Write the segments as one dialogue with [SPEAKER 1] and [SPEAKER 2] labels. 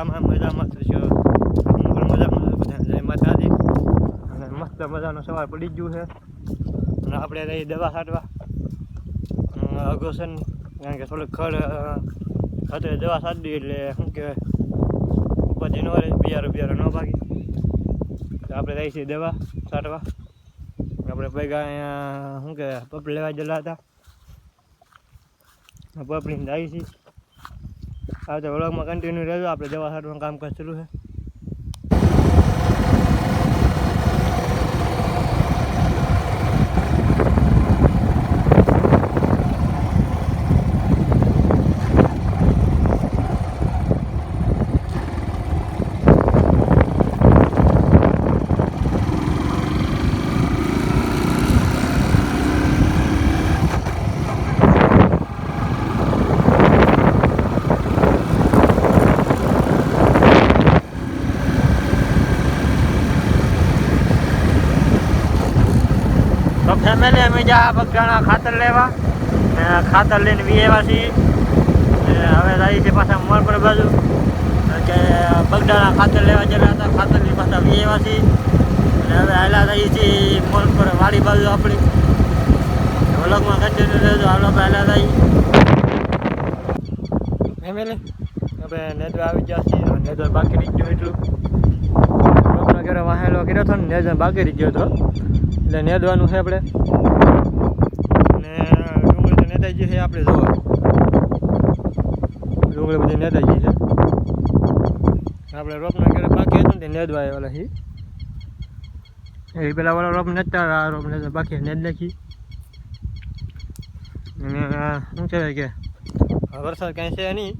[SPEAKER 1] મજામાં મજામાં તો છો હું પણ મજામાં છું બધા જય માતાજી અને મસ્ત મજાનો સવાર પડી ગયું છે અને આપણે રહી દવા છાંટવા અઘોસન કારણ કે થોડુંક ખડ અ, દવા છાંટી એટલે શું કહેવાય પછી નો રહે બિયારો બિયારો ન ભાગી તો આપણે રહી છીએ દવા છાંટવા આપણે ભેગા અહીંયા શું કહેવાય પપ લેવા ગયેલા હતા પપડીને આવી છીએ આવતા વ્લોગમાં કન્ટિન્યુ રહેજો. આપણે દવા છાંટવાનું કામકાજ શરૂ છે. તો ફેમિલી અમે જા બગડાણા ખાતર લેવા. ખાતર લઈને વી આવ્યા છીએ. હવે રહી છે પાછા મોર પર બાજુ. કે બગડાણા ખાતર લેવા ગયેલા હતા, ખાતરની પાછા વી આવ્યા છીએ. અને હવે હાલા રહી છીએ મોર પર વાડી બાજુ આપણી. વ્લોગમાં કન્ટિન્યુ રહેજો. હાલો પહેલાં રહી ફેમિલી આપણે નેદવા આવી ગયા છીએ. નેદર બાકી રહી ગયું એટલું. લોકોનો ઘરે વાહેલો કર્યો હતો ને નેદર બાકી રહી ગયો હતો એટલે નેદવાનું છે આપણે. ને ડુંગળી તો નેદાઈ ગઈ છે આપણે જોવા. ડુંગળી બધી નેદાઈ ગઈ છે. આપણે રોપના ઘરે બાકી હતું ને તે નેદવા આવેલા છે એ પેલા વાળા રોપ નેતા આ રોપ નેતા બાકી નેદ નાખી. અને શું કહેવાય કે? વરસાદ કાંઈ છે નહીં.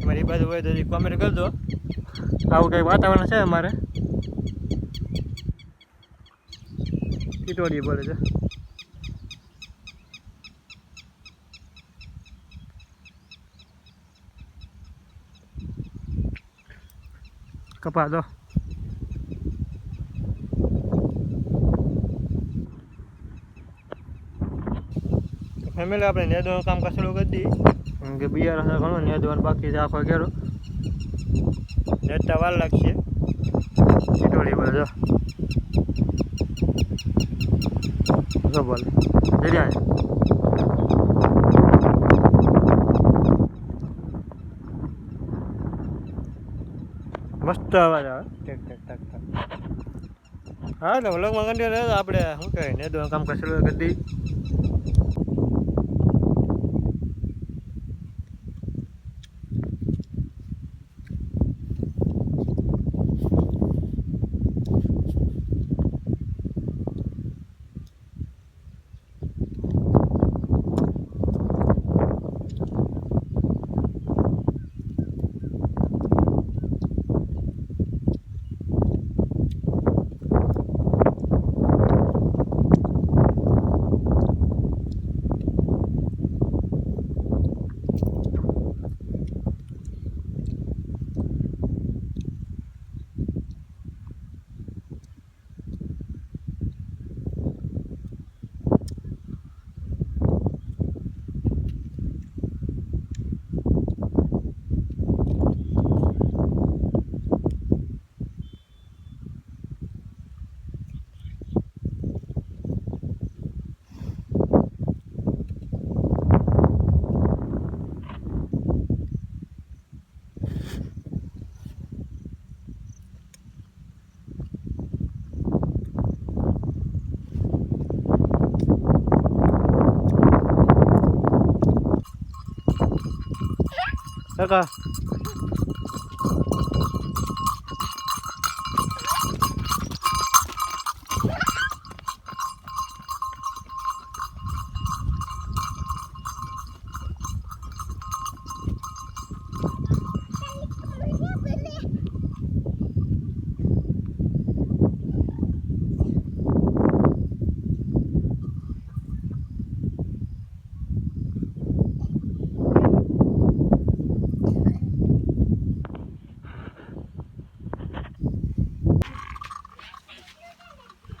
[SPEAKER 1] તમારી બાજુ હોય તો કોમેન્ટ કરજો. આવું કંઈ વાતાવરણ છે અમારે? ટીટોડી બોલે છે. કપા દો. ફેમિલી આપણે નેદવાનું કામ કસડું કરી દઈએ કે બિયાર હશે ઘણું નેદવાનું બાકી છે આખો ઘેરો. નેતા વાર લાગશે. ટીટોડી બોલે જો. જો બોલે. જરિયા મસ્ત અવાજ આવે. ટેક ટેક ટેક ટેક હા એટલે વ્લોગમાં કન્ટિન્યુ આપણે શું કહે ને કામ કસડું કરી દઈએ કાકા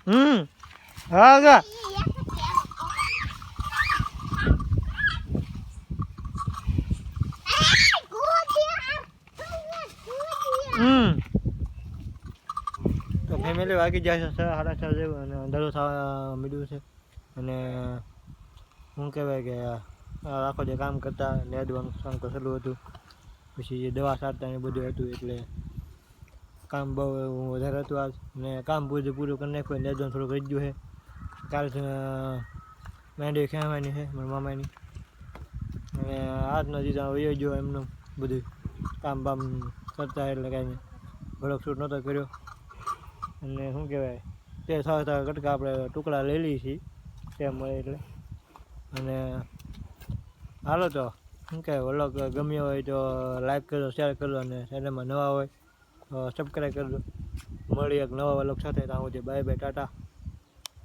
[SPEAKER 1] હમ. હા ગા હમ. તો ફેમિલી વાગી જાય છે, સાડા છ જેવું અને અંધારું થવા મળ્યું છે. અને શું કહેવાય કે આખો જે કામ કરતા, નેદવાનું કામ કરેલું હતું. પછી જે દવા સારતા એ બધું હતું, એટલે કામ બહુ વધારે હતું આજ. ને કામ પૂરું પૂરું કરી નાખ્યું નેદવાનું થોડુંક કરી ગયું છે કાલ મેંડી ખેવાની છે મારા મામાની. અને આજનો દીધા વયો ગયો એમનું બધું કામ બામ કરતા એટલે કાંઈ ભડક શૂટ નહોતો કર્યો. અને શું કહેવાય, તે સાવ સાથે કટકા આપણે ટુકડા લઈ લઈએ છીએ. તે મળે એટલે. અને હાલો તો, શું કહેવાય, વ્લોગ ગમ્યો હોય તો લાઈક કરો, શેર કરો અને ચેનલમાં નવા હોય સબસ્ક્રાઈબ કરજો. મળી એક નવા વ્લોગ સાથે. ત્યાં સુધી બાય બાય ટાટા.